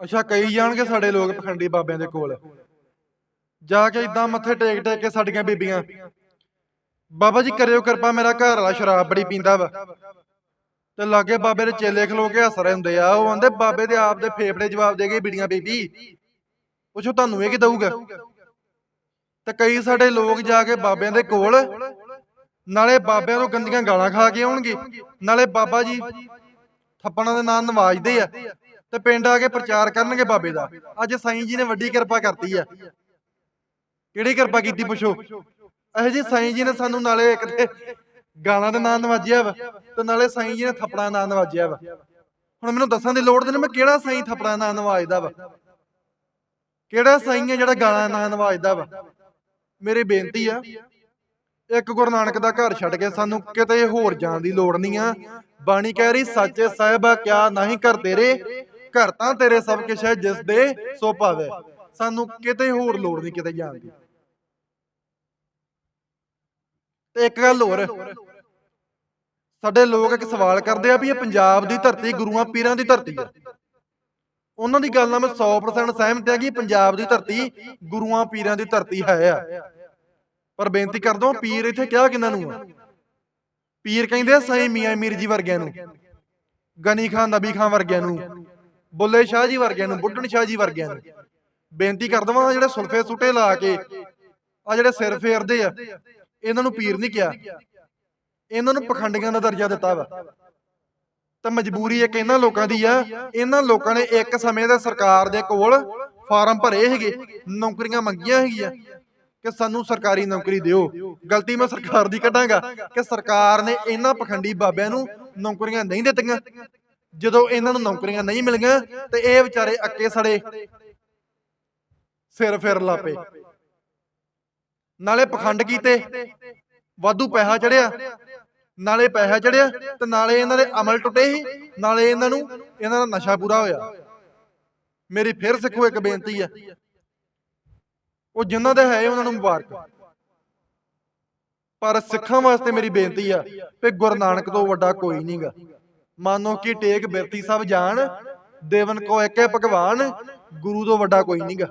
ਅੱਛਾ ਕਈ ਜਾਣਗੇ ਸਾਡੇ ਲੋਕ ਪਖੰਡੀ ਬਾਬਿਆਂ ਦੇ ਕੋਲ। ਜਾ ਕੇ ਇਦਾਂ ਮੱਥੇ ਟੇਕ ਟੇਕ ਕੇ ਸਾਡੀਆਂ ਬੀਬੀਆਂ। ਬਾਬਾ ਜੀ ਕਰਿਓ ਕਿਰਪਾ ਮੇਰਾ ਘਰ ਵਾਲਾ ਸ਼ਰਾਬ ਬੜੀ ਪੀਂਦਾ ਵਾ। ਤੇ ਲਾਗੇ ਬਾਬੇ ਦੇ ਚੇਲੇ ਖਲੋ ਕੇ ਹੱਸ ਰਹੇ ਹੁੰਦੇ ਆ। ਉਹ ਆਂਦੇ ਬਾਬੇ ਦੇ ਆਪ ਦੇ ਫੇਫੜੇ ਜਵਾਬ ਦੇ ਗਏ ਬੀੜੀਆਂ ਬੀਬੀ। ਪੁੱਛੋ ਤੁਹਾਨੂੰ ਇਹ ਕੀ ਦਊਗਾ? ਤੇ ਕਈ ਸਾਡੇ ਲੋਕ ਜਾ ਕੇ ਬਾਬਿਆਂ ਦੇ ਕੋਲ ਨਾਲੇ ਬਾਬਿਆਂ ਨੂੰ ਗੰਦੀਆਂ ਗਾਲਾਂ ਖਾ ਕੇ ਆਉਣਗੇ। ਨਾਲੇ ਬਾਬਾ ਜੀ ਥੱਪੜਾਂ ਦੇ ਨਾਲ ਨਵਾਜਦੇ ਆ। ਤੇ ਪਿੰਡ ਆ ਕੇ ਪ੍ਰਚਾਰ ਕਰਨਗੇ ਬਾਬੇ ਦਾ। ਅੱਜ ਸਾਈਂ ਜੀ ਨੇ ਵੱਡੀ ਕਿਰਪਾ ਕਰਤੀ ਆ। ਕਿਹੜੀ ਕਿਰਪਾ ਕੀਤੀ ਪੁੱਛੋ? ਇਹ ਜੀ ਸਾਈਂ ਜੀ ਨੇ ਸਾਨੂੰ ਨਾਲੇ ਇੱਕ ਤੇ ਗਾਲਾਂ ਦੇ ਨਾਂ ਨਵਾਜਿਆ ਵਾ ਤੇ ਨਾਲੇ ਸਾਈਂ ਜੀ ਨੇ ਥੱਪੜਾਂ ਨਾਂ ਨਵਾਜਿਆ ਵਾ। ਹੁਣ ਮੈਨੂੰ ਦੱਸਣ ਦੀ ਲੋੜ ਨਹੀਂ, ਮੈਂ ਕਿਹੜਾ ਸਾਈਂ ਥੱਪੜਾਂ ਨਾਂ ਨਵਾਜਦਾ ਵਾ? ਕਿਹੜਾ ਸਾਈਂ ਹੈ ਜਿਹੜਾ ਗਾਲਾਂ ਨਾਂ ਨਵਾਜਦਾ ਵਾ? ਮੇਰੀ ਬੇਨਤੀ ਆ, ਇੱਕ ਗੁਰੂ ਨਾਨਕ ਦਾ ਘਰ ਛੱਡ ਕੇ ਸਾਨੂੰ ਕਿਤੇ ਹੋਰ ਜਾਣ ਦੀ ਲੋੜ ਨਹੀਂ ਆ। ਬਾਣੀ ਕਹਿ ਰਹੀ, ਸੱਚੇ ਸਾਹਿਬਾ ਕਿਆ ਨਹੀਂ ਕਰ ਤੇਰੇ ਘਰ ਤਾਂ ਤੇਰੇ ਸਭ ਕੁਛ ਹੈ, ਜਿਸ ਦੇ ਸੋ ਭਾਵੇ ਸਾਨੂੰ ਕਿਤੇ ਹੋਰ ਲੋੜ ਨਹੀਂ, ਕਿਤੇ ਜਾਣ ਦੀ। ਤੇ ਇੱਕ ਗੱਲ ਹੋਰ। ਸਾਡੇ ਲੋਕ ਇੱਕ ਸਵਾਲ ਕਰਦੇ ਆ ਵੀ ਇਹ ਪੰਜਾਬ ਦੀ ਧਰਤੀ ਗੁਰੂਆਂ ਪੀਰਾਂ ਦੀ ਧਰਤੀ ਆ। ਉਹਨਾਂ ਦੀ ਗੱਲ ਨਾਲ ਮੈਂ 100% ਸਹਿਮਤ ਹਾਂ ਕਿ ਪੰਜਾਬ ਦੀ ਧਰਤੀ ਗੁਰੂਆਂ ਪੀਰਾਂ ਦੀ ਧਰਤੀ ਹੈ ਆ। ਪਰ ਬੇਨਤੀ ਕਰਦਾ ਪੀਰ ਇੱਥੇ ਕਿਹਾ ਕਿੰਨਾਂ ਨੂੰ ਆ? ਪੀਰ ਕਹਿੰਦੇ ਆ, ਸਾਈਂ ਮੀਆਂ ਮੀਰ ਜੀ ਵਰਗਿਆਂ ਨੂੰ। ਗਨੀ ਖਾਨ, ਨਬੀ ਖਾਨ ਵਰਗਿਆਂ ਨੂੰ। ਬੁੱਲੇ ਸ਼ਾਹ ਜੀ ਵਰਗਿਆਂ ਨੂੰ, ਬੁੱਢਣ ਸ਼ਾਹ ਜੀ ਵਰਗਿਆਂ ਨੂੰ। ਬੇਨਤੀ ਕਰ ਵਾਂ ਜਿਹੜੇ ਸੁਲਫੇ ਸੁੱਟੇ ਲਾ ਕੇ ਆ ਜਿਹੜੇ ਸਿਰ ਫੇਰਦੇ ਆ, ਇਹਨਾਂ ਨੂੰ ਪੀਰ ਨਹੀਂ ਕਿਹਾ। ਇਹਨਾਂ ਨੂੰ ਪਖੰਡੀਆਂ ਦਾ ਦਰਜਾ ਦਿੱਤਾ ਵਾ। ਤਾਂ ਮਜਬੂਰੀ ਇੱਕ ਇਹਨਾਂ ਲੋਕਾਂ ਦੀ ਆ, ਇਹਨਾਂ ਲੋਕਾਂ ਨੇ ਇੱਕ ਸਮੇਂ ਦੇ ਸਰਕਾਰ ਦੇ ਕੋਲ ਫਾਰਮ ਭਰੇ ਹੈਗੇ ਨੌਕਰੀਆਂ ਮੰਗੀਆਂ ਹੈਗੀਆਂ ਕਿ ਸਾਨੂੰ ਸਰਕਾਰੀ ਨੌਕਰੀ ਦਿਓ। ਗਲਤੀ ਮੈਂ ਸਰਕਾਰ ਦੀ ਕੱਢਾਂਗਾ ਕਿ ਸਰਕਾਰ ਨੇ ਇਹਨਾਂ ਪਖੰਡੀ ਬਾਬਿਆਂ ਨੂੰ ਨੌਕਰੀਆਂ ਨਹੀਂ ਦਿੱਤੀਆਂ। ਜਦੋਂ ਇਹਨਾਂ ਨੂੰ ਨੌਕਰੀਆਂ ਨਹੀਂ ਮਿਲੀਆਂ, ਤੇ ਇਹ ਵਿਚਾਰੇ ਅੱਕੇ ਸੜੇ। ਸਿਰ ਫਿਰ ਲਾਪੇ। ਨਾਲੇ ਪਖੰਡ ਕੀਤੇ। ਵਾਧੂ ਪੈਸਾ ਚੜਿਆ। ਨਾਲੇ ਪੈਸਾ ਚੜਿਆ, ਤੇ ਨਾਲੇ ਇਹਨਾਂ ਦੇ ਅਮਲ ਟੁੱਟੇ ਸੀ। ਨਾਲੇ ਇਹਨਾਂ ਨੂੰ, ਇਹਨਾਂ ਦਾ ਨਸ਼ਾ ਪੂਰਾ ਹੋਇਆ। ਮੇਰੀ ਫਿਰ ਸਿੱਖੋ ਇੱਕ ਬੇਨਤੀ ਆ। ਉਹ ਜਿਨ੍ਹਾਂ ਦੇ ਹੈ, ਉਹਨਾਂ ਨੂੰ ਮੁਬਾਰਕ। ਪਰ ਸਿੱਖਾਂ ਵਾਸਤੇ ਮੇਰੀ ਬੇਨਤੀ ਆ ਕਿ ਗੁਰੂ ਨਾਨਕ ਤੋਂ ਵੱਡਾ ਕੋਈ ਨਹੀਂਗਾ ਮਾਨੋ ਕਿ ਟੇਕ ਬਿਰਤੀ ਸਭ ਜਾਣ ਦੇਵਨ ਕੋ ਏਕੇ ਭਗਵਾਨ ਗੁਰੂ ਤੋਂ ਵੱਡਾ ਕੋਈ ਨਹੀਂਗਾ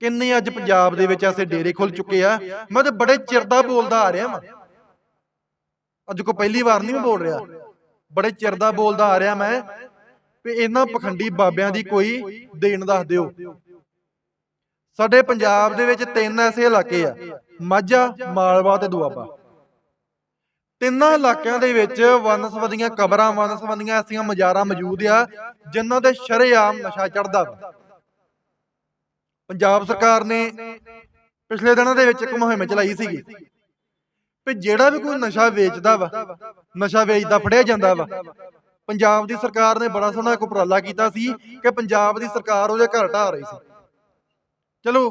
ਕਿੰਨੇ ਅੱਜ ਪੰਜਾਬ ਦੇ ਵਿੱਚ ਐਸੇ ਡੇਰੇ ਖੁੱਲ ਚੁੱਕੇ ਆ। ਮੈਂ ਤਾਂ ਬੜੇ ਚਿਰ ਦਾ ਬੋਲਦਾ ਆ ਰਿਹਾ ਮੈਂ। ਅੱਜ ਕੋ ਪਹਿਲੀ ਵਾਰ ਨਹੀਂ ਬੋਲ ਰਿਹਾ। ਬੜੇ ਚਿਰ ਦਾ ਬੋਲਦਾ ਆ ਰਿਹਾ ਮੈਂ। ਵੀ ਇਹਨਾਂ ਪਖੰਡੀ ਬਾਬਿਆਂ ਦੀ ਕੋਈ ਦੇਣ ਦੱਸ ਦਿਓ। ਸਾਡੇ ਪੰਜਾਬ ਦੇ ਵਿੱਚ ਤਿੰਨ ਐਸੇ ਇਲਾਕੇ ਆ। ਮਾਝਾ ਮਾਲਵਾ ਤੇ ਦੁਆਬਾ। ਤਿੰਨਾਂ ਇਲਾਕਿਆਂ ਦੇ ਵਿੱਚ ਵਨਸਵੰਦੀਆਂ ਕਬਰਾਂ ਵਨਸਵੰਦੀਆਂ ਐਸੀਆਂ ਮਜ਼ਾਰਾਂ ਮੌਜੂਦ ਆ, ਜਿਨ੍ਹਾਂ ਤੇ ਸ਼ਰੇਆਮ ਨਸ਼ਾ ਚੜਦਾ ਵਾ। ਪੰਜਾਬ ਸਰਕਾਰ ਨੇ ਪਿਛਲੇ ਦਿਨਾਂ ਦੇ ਵਿੱਚ ਇੱਕ ਮੁਹਿੰਮ ਚਲਾਈ ਸੀਗੀ ਵੀ ਜਿਹੜਾ ਵੀ ਕੋਈ ਨਸ਼ਾ ਵੇਚਦਾ ਵਾ, ਨਸ਼ਾ ਵੇਚਦਾ, ਫੜਿਆ ਜਾਂਦਾ ਵਾ, ਪੰਜਾਬ ਦੀ ਸਰਕਾਰ ਨੇ ਬੜਾ ਸੋਹਣਾ ਇੱਕ ਉਪਰਾਲਾ ਕੀਤਾ ਸੀ ਕਿ ਪੰਜਾਬ ਦੀ ਸਰਕਾਰ ਉਹਦੇ ਘਰ ਢਾ ਰਹੀ ਸੀ। ਚਲੋ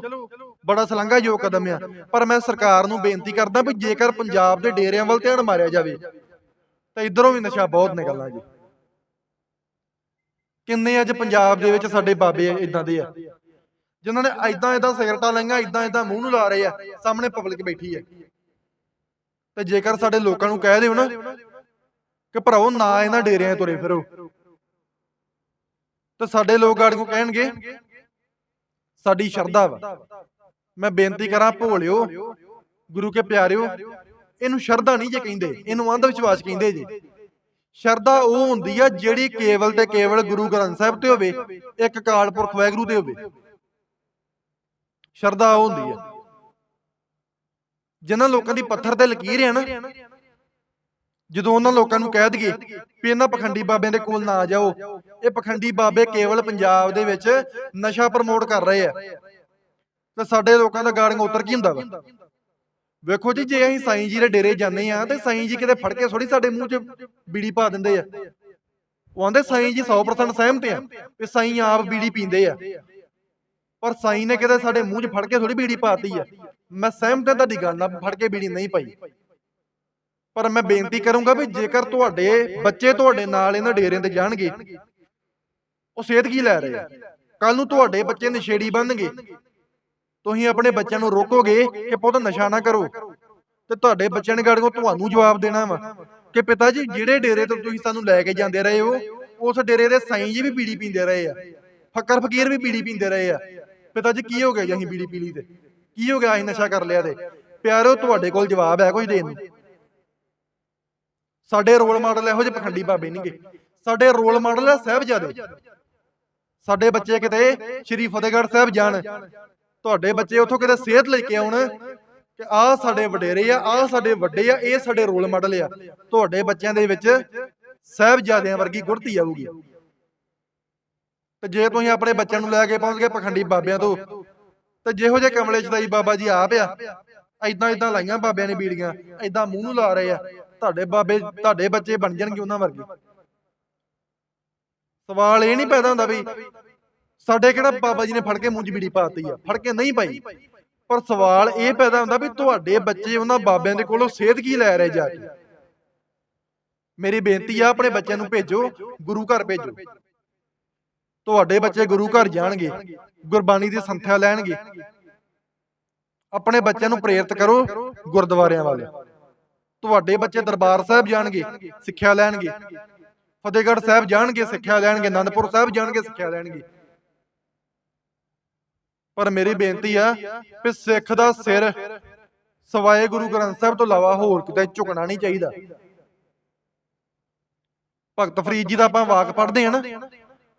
ਬੜਾ ਸਲੰਘਾਯੋਗ ਕਦਮ ਆ। ਪਰ ਮੈਂ ਸਰਕਾਰ ਨੂੰ ਬੇਨਤੀ ਕਰਦਾ ਵੀ ਜੇਕਰ ਪੰਜਾਬ ਦੇ ਡੇਰਿਆਂ ਵੱਲ ਧਿਆਨ ਮਾਰਿਆ ਜਾਵੇ ਤਾਂ ਇਧਰੋਂ ਵੀ ਨਸ਼ਾ ਬਹੁਤ ਨਿਕਲਣਾ ਜੀ। ਕਿੰਨੇ ਅੱਜ ਪੰਜਾਬ ਦੇ ਵਿੱਚ ਸਾਡੇ ਬਾਬੇ ਇਦਾਂ ਦੇ ਆ। ਜਿਨ੍ਹਾਂ ਨੇ ਐਦਾਂ ਐਦਾਂ ਸਿਗਰਟਾਂ ਲਈਆਂ ਐਦਾਂ ਐਦਾਂ ਮੂੰਹ ਨੂੰ ਲਾ ਰਹੇ ਆ ਸਾਹਮਣੇ ਪਬਲਿਕ ਬੈਠੀ ਹੈ ਤੇ ਜੇਕਰ ਸਾਡੇ ਲੋਕਾਂ ਨੂੰ ਕਹਿ ਦਿਓ ਨਾ ਕਿ ਭਰਾਓ ਨਾ ਇਹਨਾਂ ਡੇਰਿਆਂ ਤੁਰੇ ਫਿਰੋ। ਤੇ ਸਾਡੇ ਲੋਕ ਗਾੜੀ ਕੋ ਕਹਿਣਗੇ ਸਾਡੀ ਸ਼ਰਧਾ ਵਾ। ਮੈਂ ਬੇਨਤੀ ਕਰਾਂ ਭੋਲਿਓ, ਗੁਰੂ ਕੇ ਪਿਆਰਿਓ, ਇਹਨੂੰ ਸ਼ਰਧਾ ਨਹੀਂ ਜੇ ਕਹਿੰਦੇ, ਇਹਨੂੰ ਅੰਧ ਵਿਸ਼ਵਾਸ ਕਹਿੰਦੇ ਜੀ। ਸ਼ਰਧਾ ਉਹ ਹੁੰਦੀ ਆ ਜਿਹੜੀ ਕੇਵਲ ਤੇ ਕੇਵਲ ਗੁਰੂ ਗ੍ਰੰਥ ਸਾਹਿਬ ਤੇ ਹੋਵੇ, ਇੱਕ ਕਾਲ ਪੁਰਖ ਵਾਹਿਗੁਰੂ ਤੇ ਹੋਵੇ। ਸ਼ਰਧਾ ਉਹ ਹੁੰਦੀ ਆ। ਜਿਨ੍ਹਾਂ ਲੋਕਾਂ ਦੀ ਪੱਥਰ ਤੇ ਲਕੀਰ ਹੈ ਨਾ, ਜਦੋਂ ਉਹਨਾਂ ਲੋਕਾਂ ਨੂੰ ਕਹਿ ਦਈਏ ਵੀ ਇਹਨਾਂ ਪਖੰਡੀ ਬਾਬਿਆਂ ਦੇ ਕੋਲ ਨਾ ਜਾਓ, ਇਹ ਪਖੰਡੀ ਬਾਬੇ ਕੇਵਲ ਪੰਜਾਬ ਦੇ ਵਿੱਚ ਨਸ਼ਾ ਪ੍ਰਮੋਟ ਕਰ ਰਹੇ ਆ। ਤੇ ਸਾਡੇ ਲੋਕਾਂ ਦਾ ਗਾੜੀਆਂ ਉਤਰ ਕੀ ਹੁੰਦਾ ਵਾ? ਵੇਖੋ ਜੀ, ਜੇ ਅਸੀਂ ਸਾਈਂ ਜੀ ਦੇ ਡੇਰੇ ਜਾਂਦੇ ਆ ਤੇ ਸਾਈਂ ਜੀ ਕਿਤੇ ਫੜ ਕੇ ਥੋੜੀ ਸਾਡੇ ਮੂੰਹ 'ਚ ਬੀੜੀ ਪਾ ਦਿੰਦੇ ਆ। ਉਹ ਆਂਦੇ ਸਾਈਂ ਜੀ 100% ਸਹਿਮਤ ਆ ਵੀ ਸਾਈਂ ਆਪ ਬੀੜੀ ਪੀਂਦੇ ਆ। ਪਰ ਸਾਈਂ ਨੇ ਕਿਤੇ ਸਾਡੇ ਮੂੰਹ 'ਚ ਫੜ ਕੇ ਥੋੜੀ ਬੀੜੀ ਪਾਤੀ ਆ। ਮੈਂ ਸਹਿਮਤ ਹਾਂ ਤੁਹਾਡੀ ਗੱਲ ਨਾਲ, ਫੜ ਕੇ ਬੀੜੀ ਨਹੀਂ ਪਾਈ। ਪਰ ਮੈਂ ਬੇਨਤੀ ਕਰੂੰਗਾ ਵੀ ਜੇਕਰ ਤੁਹਾਡੇ ਬੱਚੇ ਤੁਹਾਡੇ ਨਾਲ ਇਹਨਾਂ ਡੇਰਿਆਂ ਤੇ ਜਾਣਗੇ, ਉਹ ਸਿਹਤ ਕੀ ਲੈ ਰਹੇ ਆ? ਕੱਲ ਨੂੰ ਤੁਹਾਡੇ ਬੱਚੇ ਨਸ਼ੇੜੀ ਬਣਨਗੇ ਤੁਸੀਂ ਆਪਣੇ ਬੱਚਿਆਂ ਨੂੰ ਰੋਕੋਗੇ ਕਿ ਪੁੱਤ ਨਸ਼ਾ ਨਾ ਕਰੋ। ਤੇ ਤੁਹਾਡੇ ਬੱਚਿਆਂ ਨੇ ਗਾੜੀਆਂ ਤੁਹਾਨੂੰ ਜਵਾਬ ਦੇਣਾ ਵਾ ਕਿ ਪਿਤਾ ਜੀ ਜਿਹੜੇ ਡੇਰੇ ਤੋਂ ਤੁਸੀਂ ਸਾਨੂੰ ਲੈ ਕੇ ਜਾਂਦੇ ਰਹੇ ਹੋ, ਉਸ ਡੇਰੇ ਦੇ ਸਾਈਂ ਜੀ ਵੀ ਬੀੜੀ ਪੀਂਦੇ ਰਹੇ ਆ। ਫੱਕਰ ਫਕੀਰ ਵੀ ਬੀੜੀ ਪੀਂਦੇ ਰਹੇ ਆ। ਪਿਤਾ ਜੀ ਕੀ ਹੋ ਗਿਆ ਜੀ ਅਸੀਂ ਬੀੜੀ ਪੀ ਲਈ ਤੇ? ਕੀ ਹੋ ਗਿਆ ਅਸੀਂ ਨਸ਼ਾ ਕਰ ਲਿਆ ਤੇ? ਪਿਆਰੋ, ਤੁਹਾਡੇ ਕੋਲ ਜਵਾਬ ਹੈ ਕੁਝ ਦੇਣ ਨੂੰ। ਸਾਡੇ ਰੋਲ ਮਾਡਲ ਇਹੋ ਜਿਹੇ ਪਖੰਡੀ ਬਾਬੇ ਨਹੀਂਗੇ ਸਾਡੇ ਰੋਲ ਮਾਡਲ ਹੈ ਸਾਹਿਬਜ਼ਾਦੇ। ਸਾਡੇ ਬੱਚੇ ਕਿਤੇ ਸ਼੍ਰੀ ਫਤਿਹਗੜ੍ਹ ਸਾਹਿਬ ਜਾਣ। ਤੁਹਾਡੇ ਬੱਚੇ ਉੱਥੋਂ ਕਿਤੇ ਸਿਹਤ ਲੈ ਕੇ ਆਉਣ ਕਿ ਆਹ ਸਾਡੇ ਵਡੇਰੇ ਆ ਆਹ ਸਾਡੇ ਵੱਡੇ ਆ ਇਹ ਸਾਡੇ ਰੋਲ ਮਾਡਲ ਆ। ਤੁਹਾਡੇ ਬੱਚਿਆਂ ਦੇ ਵਿੱਚ ਸਾਹਿਬਜ਼ਾਦਿਆਂ ਵਰਗੀ ਗੁੜਤੀ ਆਊਗੀ। ਤੇ ਜੇ ਤੁਸੀਂ ਆਪਣੇ ਬੱਚਿਆਂ ਨੂੰ ਲੈ ਕੇ ਪਹੁੰਚ ਗਏ ਪਖੰਡੀ ਬਾਬਿਆਂ ਤੋਂ ਤੇ ਜਿਹੋ ਜਿਹੇ ਕਮਲੇ ਚਦਾਈ ਬਾਬਾ ਜੀ ਆਪ ਆ ਐਦਾਂ ਐਦਾਂ ਲਾਈਆਂ ਬਾਬਿਆਂ ਨੇ ਬੀੜੀਆਂ ਐਦਾਂ ਮੂੰਹ ਨੂੰ ਲਾ ਰਹੇ ਆ। ਤੁਹਾਡੇ ਬਾਬੇ ਤੁਹਾਡੇ ਬੱਚੇ ਬਣ ਜਾਣਗੇ ਉਹਨਾਂ ਵਰਗੇ। ਸਵਾਲ ਇਹ ਨਹੀਂ ਪੈਦਾ ਹੁੰਦਾ ਵੀ ਸਾਡੇ ਕਿਹੜਾ ਬਾਬਾ ਜੀ ਨੇ ਫੜ ਕੇ ਮੂੰਹ 'ਚ ਬੀੜੀ ਪਾਤੀ ਆ? ਫੜ ਕੇ ਨਹੀਂ ਪਾਈ। ਪਰ ਸਵਾਲ ਇਹ ਪੈਦਾ ਹੁੰਦਾ ਵੀ ਤੁਹਾਡੇ ਬੱਚੇ ਉਹਨਾਂ ਬਾਬਿਆਂ ਦੇ ਕੋਲੋਂ ਸੇਧ ਕੀ ਲੈ ਰਹੇ ਜਾ ਕੇ? ਮੇਰੀ ਬੇਨਤੀ ਆ, ਆਪਣੇ ਬੱਚਿਆਂ ਨੂੰ ਭੇਜੋ, ਗੁਰੂ ਘਰ ਭੇਜੋ। ਤੁਹਾਡੇ ਬੱਚੇ ਗੁਰੂ ਘਰ ਜਾਣਗੇ, ਗੁਰਬਾਣੀ ਦੀ ਸੰਥਿਆ ਲੈਣਗੇ। ਆਪਣੇ ਬੱਚਿਆਂ ਨੂੰ ਪ੍ਰੇਰਿਤ ਕਰੋ ਗੁਰਦੁਆਰਿਆਂ ਵੱਲ। ਤੁਹਾਡੇ ਬੱਚੇ ਦਰਬਾਰ ਸਾਹਿਬ ਜਾਣਗੇ, ਸਿੱਖਿਆ ਲੈਣਗੇ। ਫਤਿਹਗੜ੍ਹ ਸਾਹਿਬ ਜਾਣਗੇ, ਸਿੱਖਿਆ ਲੈਣਗੇ, ਅਨੰਦਪੁਰ ਸਾਹਿਬ ਜਾਣਗੇ, ਸਿੱਖਿਆ ਲੈਣਗੇ। ਪਰ ਮੇਰੀ ਬੇਨਤੀ ਆ ਕਿ ਸਿੱਖ ਦਾ ਸਿਰ ਸਵਾਏ ਗੁਰੂ ਗ੍ਰੰਥ ਸਾਹਿਬ ਤੋਂ ਇਲਾਵਾ ਹੋਰ ਕਿਤੇ ਝੁਕਣਾ ਨਹੀਂ ਚਾਹੀਦਾ। ਭਗਤ ਫਰੀਦ ਜੀ ਦਾ ਆਪਾਂ ਵਾਕ ਪੜ੍ਹਦੇ ਆ ਨਾ।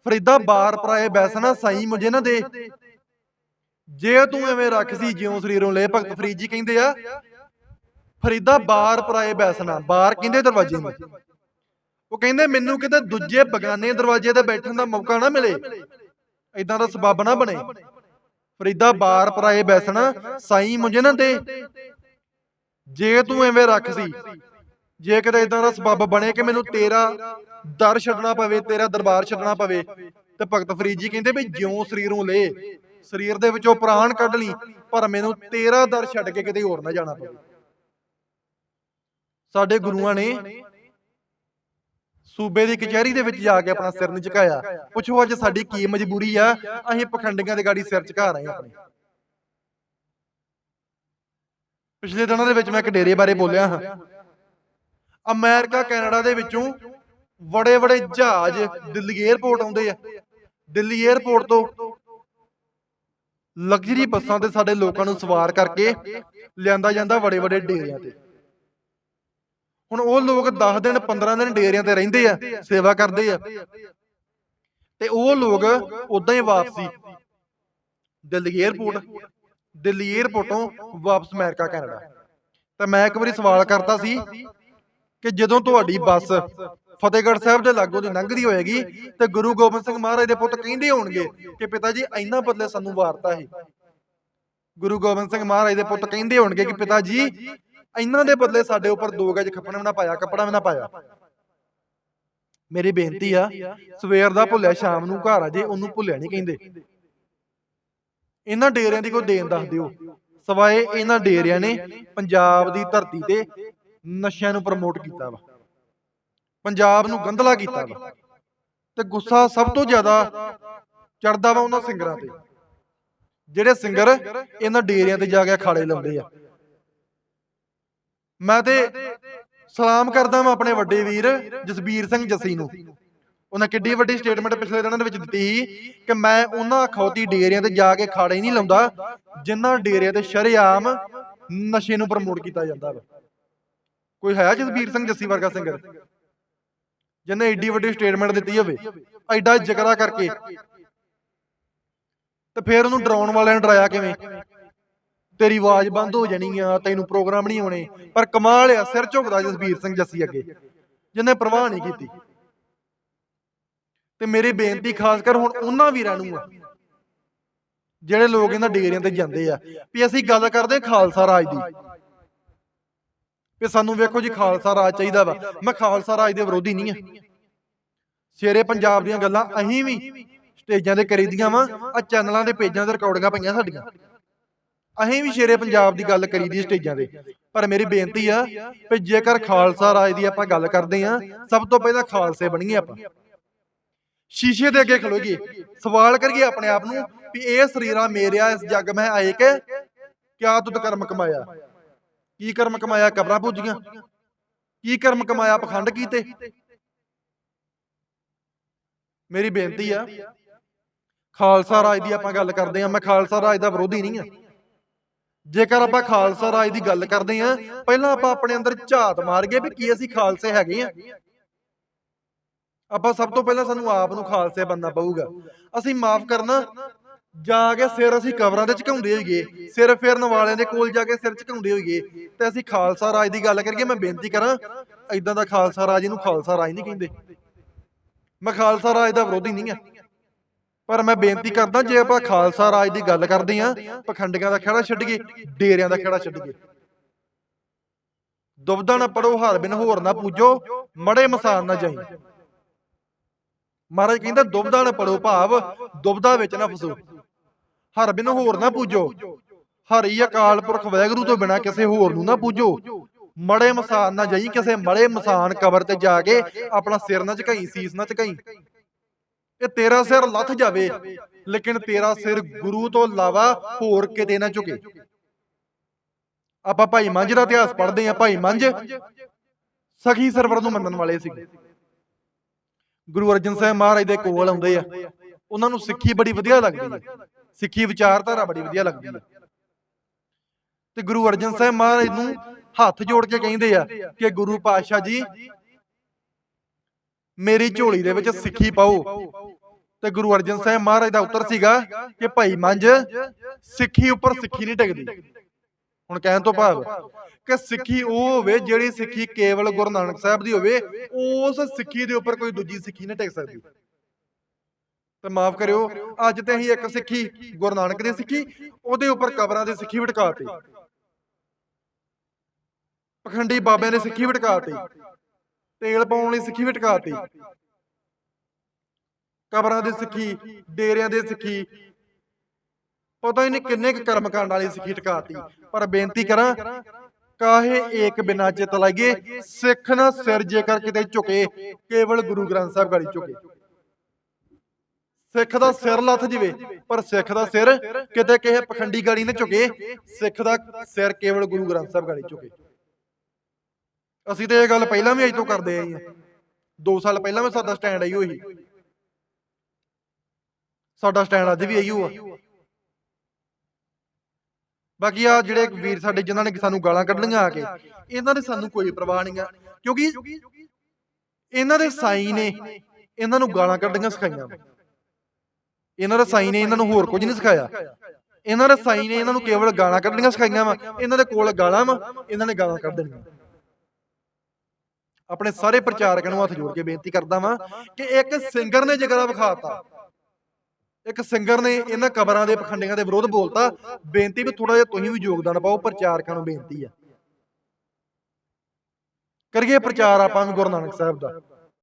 ਫਰੀਦਾ ਬਾਰ ਪਰਾਏ ਬੈਸਣਾ ਸਾਈ ਮੁਝੇ ਨਾ ਦੇ। ਜੇ ਤੂੰ ਐਵੇਂ ਰੱਖ ਸੀ ਜਿਉਂ ਸਰੀਰੋਂ ਲੈ ਭਗਤ ਫਰੀਦ ਜੀ ਕਹਿੰਦੇ ਆ ਫਰੀਦਾ ਬਾਰ ਪਰਾਏ ਬੈਸਣਾ ਬਾਰ ਕਹਿੰਦੇ ਦਰਵਾਜ਼ੇ ਨੂੰ ਉਹ ਕਹਿੰਦੇ ਮੈਨੂੰ ਕਿਤੇ ਦੂਜੇ ਬਗਾਨੇ ਦਰਵਾਜ਼ੇ ਤੇ ਬੈਠਣ ਦਾ ਮੌਕਾ ਨਾ ਮਿਲੇ। ਇਦਾਂ ਦਾ ਸਬੱਬ ਨਾ ਬਣੇ। ਫਰੀਦਾ ਬਾਰ ਪਰਾਏ ਬੈਸਣਾ ਸਾਈ ਮੁਝੇ ਨਾ ਦੇ ਜੇ ਤੂੰ ਐਵੇਂ ਰੱਖ ਸੀ ਜੇ ਕਿਤੇ ਇਦਾਂ ਦਾ ਸਬੱਬ ਬਣੇ ਕਿ ਮੈਨੂੰ ਤੇਰਾ ਦਰ ਛੱਡਣਾ ਪਵੇ ਤੇਰਾ ਦਰਬਾਰ ਛੱਡਣਾ ਪਵੇ ਤੇ ਭਗਤ ਫਰੀਦ ਜੀ ਕਹਿੰਦੇ ਵੀ ਜਿਉਂ ਸਰੀਰੋਂ ਲੈ ਸਰੀਰ ਦੇ ਵਿੱਚੋਂ ਪ੍ਰਾਣ ਕੱਢ ਲਈ ਪਰ ਮੈਨੂੰ ਤੇਰਾ ਦਰ ਛੱਡ ਕੇ ਕਿਤੇ ਹੋਰ ਨਾ ਜਾਣਾ ਪਵੇ। ਸਾਡੇ ਗੁਰੂਆਂ ਨੇ ਸੂਬੇ ਦੀ ਕਚਹਿਰੀ ਦੇ ਵਿੱਚ ਜਾ ਕੇ ਆਪਣਾ ਸਿਰ ਨਹੀਂ ਝੁਕਾਇਆ। ਪੁੱਛੋ ਅੱਜ ਸਾਡੀ ਕੀ ਮਜਬੂਰੀ ਆ? ਅਸੀਂ ਪਖੰਡੀਆਂ ਦੇ ਗਾੜੀ ਸਿਰ ਝੁਕਾ ਰਹੇ ਆਪਣੇ। ਪਿਛਲੇ ਦਿਨਾਂ ਦੇ ਵਿੱਚ ਮੈਂ ਇੱਕ ਡੇਰੇ ਬਾਰੇ ਬੋਲਿਆ ਹਾਂ। ਅਮਰੀਕਾ, ਕੈਨੇਡਾ ਦੇ ਵਿੱਚੋਂ ਬੜੇ ਬੜੇ ਜਹਾਜ਼ ਦਿੱਲੀ 에ਅਰਪੋਰਟ ਆਉਂਦੇ ਆ। ਦਿੱਲੀ 에ਅਰਪੋਰਟ ਤੋਂ ਲਗਜ਼ਰੀ ਬੱਸਾਂ ਤੇ ਸਾਡੇ ਲੋਕਾਂ ਨੂੰ ਸਵਾਰ ਕਰਕੇ ਲਿਆਂਦਾ ਜਾਂਦਾ ਬੜੇ ਬੜੇ ਡੇਰਿਆਂ ਤੇ। ਹੁਣ ਉਹ ਲੋਕ 10 ਦਿਨ 15 ਦਿਨ ਡੇਰਿਆਂ ਤੇ ਰਹਿੰਦੇ ਆ, ਸੇਵਾ ਕਰਦੇ ਆ। ਤੇ ਉਹ ਲੋਕ ਉਦਾਂ ਹੀ ਵਾਪਸੀ। ਦਿੱਲੀ 에ਅਰਪੋਰਟ ਦਿੱਲੀ 에ਅਰਪੋਰਟ ਵਾਪਸ ਅਮਰੀਕਾ, ਕੈਨੇਡਾ। ਤਾਂ ਮੈਂ ਇੱਕ ਵਾਰੀ ਸਵਾਲ ਕਰਤਾ ਸੀ ਕਿ ਜਦੋਂ ਤੁਹਾਡੀ ਬੱਸ ਫਤਿਹਗੜ੍ਹ ਸਾਹਿਬ ਦੇ ਲਾਗੋਂ ਦੀ ਲੰਘਦੀ ਹੋਏਗੀ ਤੇ ਗੁਰੂ ਗੋਬਿੰਦ ਸਿੰਘ ਮਹਾਰਾਜ ਦੇ ਪੁੱਤ ਕਹਿੰਦੇ ਹੋਣਗੇ ਕਿ ਪਿਤਾ ਜੀ, ਇੰਨਾ ਬਦਲੇ ਸਾਨੂੰ ਵਾਰਤਾ ਹੈ। ਗੁਰੂ ਗੋਬਿੰਦ ਸਿੰਘ ਮਹਾਰਾਜ ਦੇ ਪੁੱਤ ਕਹਿੰਦੇ ਹੋਣਗੇ ਕਿ ਪਿਤਾ ਜੀ ਇਹਨਾਂ ਦੇ ਬਦਲੇ ਸਾਡੇ ਉੱਪਰ ਦੋ ਗਜ ਖੱਪਣ ਵੀ ਨਾ ਪਾਇਆ, ਕੱਪੜਾ ਵੀ ਨਾ ਪਾਇਆ। ਮੇਰੀ ਬੇਨਤੀ ਆ, ਸਵੇਰ ਦਾ ਭੁੱਲਿਆ, ਸ਼ਾਮ ਨੂੰ ਘਰ ਆ ਜੇ, ਉਹਨੂੰ ਭੁੱਲਿਆ ਨਹੀਂ ਕਹਿੰਦੇ। ਇਹਨਾਂ ਡੇਰਿਆਂ ਦੀ ਕੋਈ ਦੇਣ ਦੱਸ ਦਿਓ। ਸਵਾਏ ਇਹਨਾਂ ਡੇਰਿਆਂ ਨੇ ਪੰਜਾਬ ਦੀ ਧਰਤੀ ਤੇ ਨਸ਼ਿਆਂ ਨੂੰ ਪ੍ਰਮੋਟ ਕੀਤਾ ਵਾ। ਪੰਜਾਬ ਨੂੰ ਗੰਧਲਾ ਕੀਤਾ ਵਾ। ਤੇ ਗੁੱਸਾ ਸਭ ਤੋਂ ਜ਼ਿਆਦਾ ਚੜਦਾ ਵਾ ਉਹਨਾਂ ਸਿੰਗਰਾਂ ਤੇ। ਜਿਹੜੇ ਸਿੰਗਰ ਇਹਨਾਂ ਡੇਰਿਆਂ ਤੇ ਜਾ ਕੇ ਖਾੜੇ ਲਾਉਂਦੇ ਆ। ਮੈਂ ਤੇ ਸਲਾਮ ਕਰਦਾ ਮੈਂ ਆਪਣੇ ਵੱਡੇ ਵੀਰ, ਜਸਬੀਰ ਸਿੰਘ ਜੱਸੀ ਨੂੰ। ਉਹਨਾਂ ਕਿੱਡੀ ਵੱਡੀ ਸਟੇਟਮੈਂਟ ਪਿਛਲੇ ਦਿਨਾਂ ਦੇ ਵਿੱਚ ਦਿੱਤੀ ਸੀ ਕਿ ਮੈਂ ਉਹਨਾਂ ਖੌਤੀ ਡੇਰਿਆਂ ਤੇ ਜਾ ਕੇ ਖਾੜੇ ਨਹੀਂ ਲਾਉਂਦਾ ਜਿਨ੍ਹਾਂ ਡੇਰਿਆਂ ਤੇ ਸ਼ਰੇਆਮ ਨਸ਼ੇ ਨੂੰ ਪ੍ਰਮੋਟ ਕੀਤਾ ਜਾਂਦਾ ਵਾ। ਕੋਈ ਹੈ ਜਸਬੀਰ ਸਿੰਘ, ਜੱਸੀ ਵਰਗਾ ਸਿੰਗਰ ਜਿਹਨੇ ਏਡੀ ਵੱਡੀ ਸਟੇਟਮੈਂਟ ਦਿੱਤੀ ਹੋਵੇ, ਐਡਾ ਜਗਰਾ ਕਰਕੇ। ਤੇ ਫਿਰ ਉਹਨੂੰ ਡਰਾਉਣ ਵਾਲਿਆਂ ਨੇ ਡਰਾਇਆ ਕਿਵੇਂ? ਤੇਰੀ ਆਵਾਜ਼ ਬੰਦ ਹੋ ਜਾਣੀ ਆ, ਤੈਨੂੰ ਪ੍ਰੋਗਰਾਮ ਨਹੀਂ ਹੋਣੇ ਪਰ ਕਮਾਲ ਆ, ਸਿਰ ਝੁਕਦਾ ਜਸਬੀਰ ਸਿੰਘ ਜੱਸੀ ਅੱਗੇ, ਜਿਹਨੇ ਪ੍ਰਵਾਹ ਨਹੀਂ ਕੀਤੀ। ਤੇ ਮੇਰੀ ਬੇਨਤੀ ਖਾਸ ਕਰ ਹੁਣ ਉਹਨਾਂ ਵੀਰਾਂ ਨੂੰ ਆ, ਜਿਹੜੇ ਲੋਕ ਇਹਨਾਂ ਡੇਰਿਆਂ ਤੇ ਜਾਂਦੇ ਆ, ਵੀ ਅਸੀਂ ਗੱਲ ਕਰਦੇ ਖਾਲਸਾ ਰਾਜ ਦੀ। ਵੀ ਸਾਨੂੰ ਵੇਖੋ ਜੀ, ਖਾਲਸਾ ਰਾਜ ਚਾਹੀਦਾ ਵਾ। ਮੈਂ ਖਾਲਸਾ ਰਾਜ ਦੇ ਵਿਰੋਧੀ ਨਹੀਂ ਆ। ਸ਼ੇਰੇ ਪੰਜਾਬ ਦੀਆਂ ਗੱਲਾਂ ਅਸੀਂ ਵੀ ਸਟੇਜਾਂ ਤੇ ਕਰੀਦੀਆਂ ਵਾ ਆ ਚੈਨਲਾਂ ਦੇ ਪੇਜਾਂ ਤੇ ਰਿਕਾਰਡਿੰਗਾਂ ਪਈਆਂ ਸਾਡੀਆਂ। ਅਸੀਂ ਵੀ ਸ਼ੇਰੇ ਪੰਜਾਬ ਦੀ ਗੱਲ ਕਰੀ ਦੀ ਸਟੇਜਾਂ ਤੇ। ਪਰ ਮੇਰੀ ਬੇਨਤੀ ਆ ਵੀ ਜੇਕਰ ਖਾਲਸਾ ਰਾਜ ਦੀ ਆਪਾਂ ਗੱਲ ਕਰਦੇ ਆ ਸਭ ਤੋਂ ਪਹਿਲਾਂ ਖਾਲਸੇ ਬਣੀਏ ਆਪਾਂ। ਸ਼ੀਸ਼ੇ ਦੇ ਅੱਗੇ ਖਲੋਈਏ ਸਵਾਲ ਕਰੀਏ ਆਪਣੇ ਆਪ ਨੂੰ ਵੀ ਇਹ ਸਰੀਰਾ ਮੇਰਿਆ ਇਸ ਜੱਗ ਮੈਂ ਆਏ ਕੇ ਕਿਆ ਤੁਧ ਕਰਮ ਕਮਾਇਆ? ਕੀ ਕਰਮ ਕਮਾਇਆ? ਕਬਰਾਂ ਪੂਜੀਆਂ ਕੀ ਕਰਮ ਕਮਾਇਆ? ਪਖੰਡ ਕੀਤੇ। ਮੇਰੀ ਬੇਨਤੀ ਆ, ਖਾਲਸਾ ਰਾਜ ਦੀ ਆਪਾਂ ਗੱਲ ਕਰਦੇ ਆ ਮੈਂ ਖਾਲਸਾ ਰਾਜ ਦਾ ਵਿਰੋਧੀ ਨਹੀਂ ਆ। ਜੇਕਰ ਆਪਾਂ ਖਾਲਸਾ ਰਾਜ ਦੀ ਗੱਲ ਕਰਦੇ ਆ ਪਹਿਲਾਂ ਆਪਾਂ ਆਪਣੇ ਅੰਦਰ ਝਾਤ ਮਾਰ ਗਏ ਵੀ ਕੀ ਅਸੀਂ ਖਾਲਸੇ ਹੈਗੇ ਆ ਆਪਾਂ ਸਭ ਤੋਂ ਪਹਿਲਾਂ ਸਾਨੂੰ ਆਪ ਨੂੰ ਖਾਲਸੇ ਬੰਨਣਾ ਪਊਗਾ। ਅਸੀਂ ਮਾਫ ਕਰਨਾ, ਜਾ ਕੇ ਸਿਰ ਅਸੀਂ ਕਬਰਾਂ ਦੇ ਝੁਕਾਉਂਦੇ ਹੋਈਏ, ਸਿਰ ਫੇਰਨ ਵਾਲਿਆਂ ਦੇ ਕੋਲ ਜਾ ਕੇ ਸਿਰ ਝੁਕਾਉਂਦੇ ਹੋਈਏ, ਤੇ ਅਸੀਂ ਖਾਲਸਾ ਰਾਜ ਦੀ ਗੱਲ ਕਰੀਏ, ਮੈਂ ਬੇਨਤੀ ਕਰਾਂ ਐਦਾਂ ਦਾ ਖਾਲਸਾ ਰਾਜ ਇਹਨੂੰ ਖਾਲਸਾ ਰਾਜ ਨਹੀਂ ਕਹਿੰਦੇ। ਮੈਂ ਖਾਲਸਾ ਰਾਜ ਦਾ ਵਿਰੋਧੀ ਨਹੀਂ ਆ ਪਰ ਮੈਂ ਬੇਨਤੀ ਕਰਦਾ ਜੇ ਆਪਾਂ ਖਾਲਸਾ ਰਾਜ ਦੀ ਗੱਲ ਕਰਦੇ ਆ ਪਖੰਡੀਆਂ ਦਾ ਖੇੜਾ ਛੱਡੀਏ ਡੇਰਿਆਂ ਦਾ ਖੇੜਾ ਛੱਡੀਏ ਦੁਬਦਾ ਨਾ ਪੜੋ, ਹਰ ਬਿਨ ਹੋਰ ਨਾ ਪੂਜੋ, ਮੜੇ ਮਸਾਨ ਨਾ ਜਾਈ। ਮਹਾਰਾਜ ਕਹਿੰਦਾ ਦੁਬਦਾ ਨਾ ਪੜੋ ਭਾਵ, ਦੁਬਦਾ ਵਿੱਚ ਨਾ ਫਸੋ। ਹਰ ਬਿਨ ਹੋਰ ਨਾ ਪੂਜੋ। ਹਰੀ ਅਕਾਲ ਪੁਰਖ ਵਾਹਿਗੁਰੂ ਤੋਂ ਬਿਨਾ ਕਿਸੇ ਹੋਰ ਨੂੰ ਨਾ ਪੂਜੋ। ਮੜੇ ਮਸਾਨ ਨਾ ਜਾਈ, ਕਿਸੇ ਮੜੇ ਮਸਾਨ ਕਬਰ ਤੇ ਜਾ ਕੇ ਆਪਣਾ ਸਿਰ ਨਾ ਝੁਕਾਈ, ਸੀਸ ਨਾ ਝੁਕਾਈ। ਇਹ ਤੇਰਾ ਸਿਰ ਲੱਥ ਜਾਵੇ ਲੇਕਿਨ ਤੇਰਾ ਸਿਰ ਗੁਰੂ ਤੋਂ ਇਲਾਵਾ ਹੋਰ ਕਿਤੇ ਨਾ ਝੁਕੇ। ਆਪਾਂ ਭਾਈ ਮੰਝ ਦਾ ਇਤਿਹਾਸ ਪੜ੍ਹਦੇ ਆ ਭਾਈ ਮੰਝ ਸਖੀ ਸਰਵਰ ਨੂੰ ਮੰਨਣ ਵਾਲੇ ਸੀ ਗੁਰੂ ਅਰਜਨ ਸਾਹਿਬ ਮਹਾਰਾਜ ਦੇ ਕੋਲ ਆਉਂਦੇ ਆ। ਉਹਨਾਂ ਨੂੰ ਸਿੱਖੀ ਬੜੀ ਵਧੀਆ ਲੱਗਦੀ ਹੈ ਸਿੱਖੀ ਵਿਚਾਰਧਾਰਾ ਬੜੀ ਵਧੀਆ ਲੱਗਦੀ ਹੈ ਤੇ ਗੁਰੂ ਅਰਜਨ ਸਾਹਿਬ ਮਹਾਰਾਜ ਨੂੰ ਹੱਥ ਜੋੜ ਕੇ ਕਹਿੰਦੇ ਆ ਕਿ ਗੁਰੂ ਪਾਤਸ਼ਾਹ ਜੀ ਮੇਰੀ ਝੋਲੀ ਦੇ ਵਿੱਚ ਸਿੱਖੀ ਪਾਓ। ਤੇ ਗੁਰੂ ਅਰਜਨ ਸਾਹਿਬ ਮਹਾਰਾਜ ਦਾ ਉੱਤਰ ਸੀਗਾ ਕਿ ਭਾਈ ਮੰਜ ਸਿੱਖੀ ਉੱਪਰ ਸਿੱਖੀ ਨਹੀਂ ਟਿਕਦੀ। ਹੁਣ ਕਹਿਣ ਤੋਂ ਭਾਵ ਕਿ ਸਿੱਖੀ ਉਹ ਹੋਵੇ ਜਿਹੜੀ ਸਿੱਖੀ ਕੇਵਲ ਗੁਰੂ ਨਾਨਕ ਸਾਹਿਬ ਦੀ ਹੋਵੇ, ਉਸ ਸਿੱਖੀ ਦੇ ਉੱਪਰ ਕੋਈ ਦੂਜੀ ਸਿੱਖੀ ਨਹੀਂ ਟਿਕ ਸਕਦੀ। ਤੇ ਮਾਫ ਕਰਿਓ, ਅੱਜ ਤੇ ਅਸੀਂ ਇੱਕ ਸਿੱਖੀ, ਗੁਰੂ ਨਾਨਕ ਦੀ ਸਿੱਖੀ, ਉਹਦੇ ਉੱਪਰ ਕਬਰਾਂ ਦੀ ਸਿੱਖੀ ਵਟਕਾਤੀ ਪਖੰਡੀ ਬਾਬਿਆਂ ਨੇ ਸਿੱਖੀ ਵਟਕਾਤੀ ਤੇਲ ਪਾਉਣ ਲਈ ਸਿੱਖੀ ਵਟਕਾਤੀ। ਕਬਰਾਂ ਦੀ ਸਿੱਖੀ, ਡੇਰਿਆਂ ਦੀ ਸਿੱਖੀ। ਪਤਾ ਹੀ ਨਹੀਂ ਕਿੰਨੇ ਕੁ ਕਰਮ ਕਾਂਡ ਵਾਲੀ ਸਿੱਖੀ ਟਿਕਾਤੀ। ਪਰ ਬੇਨਤੀ ਕਰਾਂ, ਕਾਹੇ ਏਕ ਬਿਨਾ ਚਿਤ ਲਾਈਏ, ਸਿੱਖ ਨਾ ਸਿਰ ਜੇਕਰ ਕਿਤੇ ਝੁਕੇ, ਕੇਵਲ ਗੁਰੂ ਗ੍ਰੰਥ ਸਾਹਿਬ ਗਾੜੀ ਝੁਕੇ। ਸਿੱਖ ਦਾ ਸਿਰ ਲੱਥ ਜਵੇ, ਪਰ ਸਿੱਖ ਦਾ ਸਿਰ ਕਿਤੇ ਕਿਸੇ ਪਖੰਡੀ ਗਾੜੀ ਨੇ ਝੁਕੇ, ਸਿੱਖ ਦਾ ਸਿਰ ਕੇਵਲ ਗੁਰੂ ਗ੍ਰੰਥ ਸਾਹਿਬ ਗਾੜੀ ਝੁਕੇ। ਅਸੀਂ ਤੇ ਇਹ ਗੱਲ ਪਹਿਲਾਂ ਵੀ ਅਜ ਤੋਂ ਕਰਦੇ ਆਏ ਹਾਂ 2 ਸਾਲ ਪਹਿਲਾਂ ਵੀ ਸਾਡਾ ਸਟੈਂਡ ਆਈ ਹੋਈ। ਸਾਡਾ ਸਟੈਂਡ ਅੱਜ ਵੀ ਆਈਓ ਆ ਬਾਕੀ ਆ ਜਿਹੜੇ ਵੀਰ ਸਾਡੇ, ਜਿਨ੍ਹਾਂ ਨੇ ਸਾਨੂੰ ਗਾਲਾਂ ਕੱਢਣੀਆਂ ਆ ਕੇ, ਇਹਨਾਂ ਦੇ ਸਾਨੂੰ ਕੋਈ ਪਰਵਾਹ ਨਹੀਂ ਆ। ਕਿਉਂਕਿ ਇਹਨਾਂ ਦੇ ਸਾਈ ਨੇ ਇਹਨਾਂ ਨੂੰ ਗਾਲਾਂ ਕੱਢਣੀਆਂ ਸਿਖਾਈਆਂ। ਇਹਨਾਂ ਦੇ ਸਾਈ ਨੇ ਇਹਨਾਂ ਨੂੰ ਹੋਰ ਕੁਝ ਨਹੀਂ ਸਿਖਾਇਆ। ਇਹਨਾਂ ਦੇ ਸਾਈ ਨੇ ਇਹਨਾਂ ਨੂੰ ਕੇਵਲ ਗਾਲਾਂ ਕੱਢਣੀਆਂ ਸਿਖਾਈਆਂ ਵਾ। ਇਹਨਾਂ ਦੇ ਕੋਲ ਗਾਲਾਂ ਵਾ। ਇਹਨਾਂ ਨੇ ਗਾਲਾਂ ਕੱਢ ਦੇਣੀਆਂ ਆਪਣੇ ਸਾਰੇ ਪ੍ਰਚਾਰਕਾਂ ਨੂੰ ਹੱਥ ਜੋੜ ਕੇ ਬੇਨਤੀ ਕਰਦਾ ਵਾਂ ਕਿ ਇੱਕ ਸਿੰਗਰ ਨੇ ਜਗਰਾ ਵਿਖਾਤਾ। ਇੱਕ ਸਿੰਗਰ ਨੇ ਇਹਨਾਂ ਕਬਰਾਂ ਦੇ ਪਖੰਡੀਆਂ ਦੇ ਵਿਰੋਧ ਬੋਲਤਾ। ਬੇਨਤੀ ਵੀ ਥੋੜਾ ਜਿਹਾ ਤੁਸੀਂ ਵੀ ਯੋਗਦਾਨ ਪਾਓ, ਪ੍ਰਚਾਰਕਾਂ ਨੂੰ ਬੇਨਤੀ ਆ। ਕਰੀਏ ਪ੍ਰਚਾਰ ਆਪਾਂ ਵੀ ਗੁਰੂ ਨਾਨਕ ਸਾਹਿਬ ਦਾ।